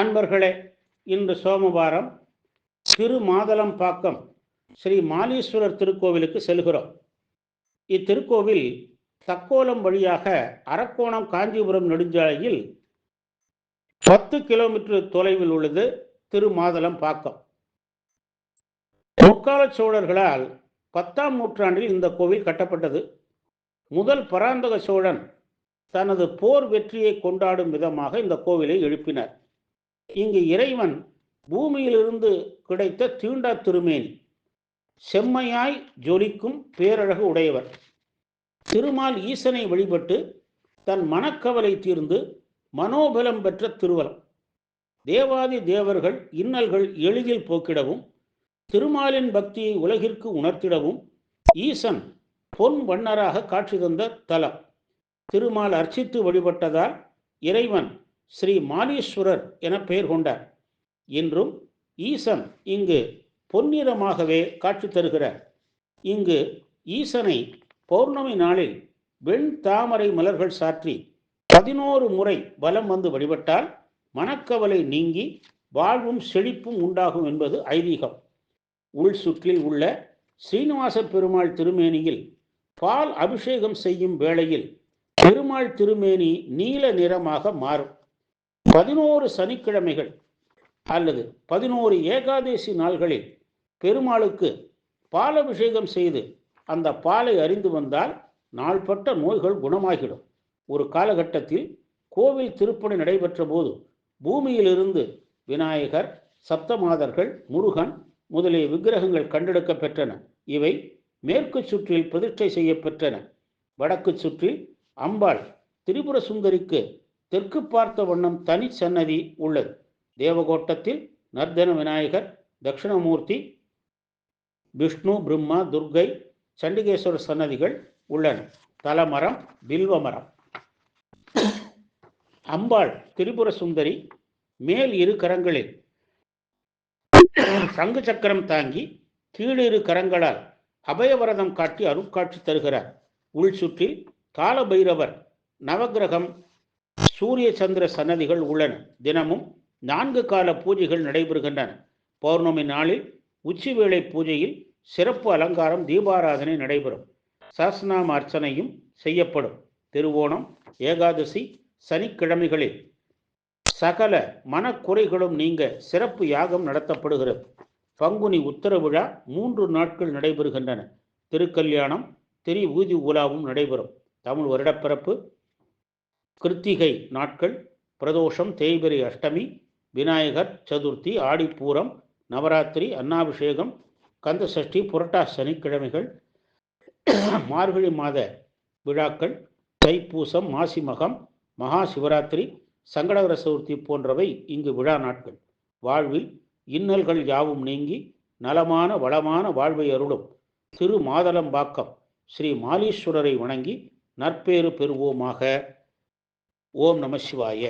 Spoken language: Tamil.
அன்பர்களே இன்று சோமவாரம் திருமாதளம்பாக்கம் ஸ்ரீ மாலீஸ்வரர் திருக்கோவிலுக்கு செல்கிறோம். இத்திருக்கோவில் தக்கோலம் வழியாக அரக்கோணம் காஞ்சிபுரம் நெடுஞ்சாலையில் பத்து கிலோமீட்டர் தொலைவில் உள்ளது திருமாதளம்பாக்கம் முற்கால சோழர்களால் பத்தாம் நூற்றாண்டில் இந்த கோவில் கட்டப்பட்டது. முதல் பராந்தக சோழன் தனது போர் வெற்றியை கொண்டாடும் விதமாக இந்த கோவிலை எழுப்பினார். இங்கு இறைவன் பூமியிலிருந்து கிடைத்த தீண்டா திருமேனி. செம்மையாய் ஜொலிக்கும் பேரழகு உடையவர். திருமால் ஈசனை வழிபட்டு தன் மனக்கவலை தீர்ந்து மனோபலம் பெற்ற திருவலம். தேவாதி தேவர்கள் இன்னல்கள் எளிதில் போக்கிடவும் திருமாலின் பக்தியை உலகிற்கு உணர்த்திடவும் ஈசன் பொன் வண்ணராக காட்சி தந்த தலம். திருமால் அர்ச்சித்து வழிபட்டதால் இறைவன் ஸ்ரீ மாலீஸ்வரர் என பெயர் கொண்டார் இன்றும் ஈசன் இங்கு பொன்னிறமாகவே காட்சி தருகிறார் இங்கு ஈசனை பௌர்ணமி நாளில் வெண் தாமரை மலர்கள் சாற்றி பதினோரு முறை வலம் வந்து வழிபட்டால் மனக்கவலை நீங்கி வாழ்வும் செழிப்பும் உண்டாகும் என்பது ஐதீகம். உள் சுற்றில் உள்ள ஸ்ரீனிவாச பெருமாள் திருமேனியில் பால் அபிஷேகம் செய்யும் வேளையில் பெருமாள் திருமேனி நீல நிறமாக மாறும். பதினோரு சனிக்கிழமைகள் அல்லது பதினோரு ஏகாதேசி நாள்களில் பெருமாளுக்கு பாலபிஷேகம் செய்து அந்த பாலை அறிந்து வந்தால் நாள்பட்ட நோய்கள் குணமாகிடும். ஒரு காலகட்டத்தில் கோவில் திருப்பணி நடைபெற்ற போது பூமியிலிருந்து விநாயகர் சப்தமாதர்கள் முருகன் முதலிய விக்கிரகங்கள் கண்டெடுக்க பெற்றன. இவை மேற்கு சுற்றில் பிரதிஷ்டை செய்யப்பெற்றன வடக்கு சுற்றில் அம்பாள் திரிபுர சுந்தரிக்கு தெற்கு பார்த்த வண்ணம் தனி சன்னதி உள்ளது. தேவகோட்டத்தில் நர்தன விநாயகர் தட்சிணமூர்த்தி விஷ்ணு பிரம்மா துர்கை சண்டிகேஸ்வரர் சன்னதிகள் உள்ளன. தலமரம் பில்வமரம். அம்பாள் திரிபுர சுந்தரி மேல் இரு கரங்களில் சங்கு சக்கரம் தாங்கி கீழிரு கரங்களால் அபயவரதம் காட்டி அருட்காட்சி தருகிறார். உள் சுற்றில் காலபைரவர் நவகிரகம் சூரிய சந்திர சன்னதிகள் உள்ளன. தினமும் நான்கு கால பூஜைகள் நடைபெறுகின்றன. பௌர்ணமி நாளில் உச்சிவேளை பூஜையில் சிறப்பு அலங்காரம் தீபாராதனை நடைபெறும். சஹஸ்நாம அர்ச்சனையும் செய்யப்படும். திருவோணம் ஏகாதசி சனிக்கிழமைகளில் சகல மனக்குறைகளும் நீங்க சிறப்பு யாகம் நடத்தப்படுகிறது. பங்குனி உத்தர விழா மூன்று நாட்கள் நடைபெறுகின்றன. திருக்கல்யாணம் திரி ஊதி உலாவும் நடைபெறும். தமிழ் வருடப்பிறப்பு கிருத்திகை நாட்கள் பிரதோஷம் தேய்பிரி அஷ்டமி விநாயகர் சதுர்த்தி ஆடிப்பூரம் நவராத்திரி அன்னாபிஷேகம் கந்த சஷ்டி புரட்டா சனிக்கிழமைகள் மார்கழி மாத விழாக்கள் தைப்பூசம் மாசி மகம் மகா சிவராத்திரி சங்கடகர சதுர்த்தி போன்றவை இங்கு விழா நாட்கள். வாழ்வில் இன்னல்கள் யாவும் நீங்கி நலமான வளமான வாழ்வை அருளும் திரு மாதளம்பாக்கம் ஸ்ரீ மாலீஸ்வரரை வணங்கி நற்பேறு பெறுவோமாக. ஓம் நம சிவாய.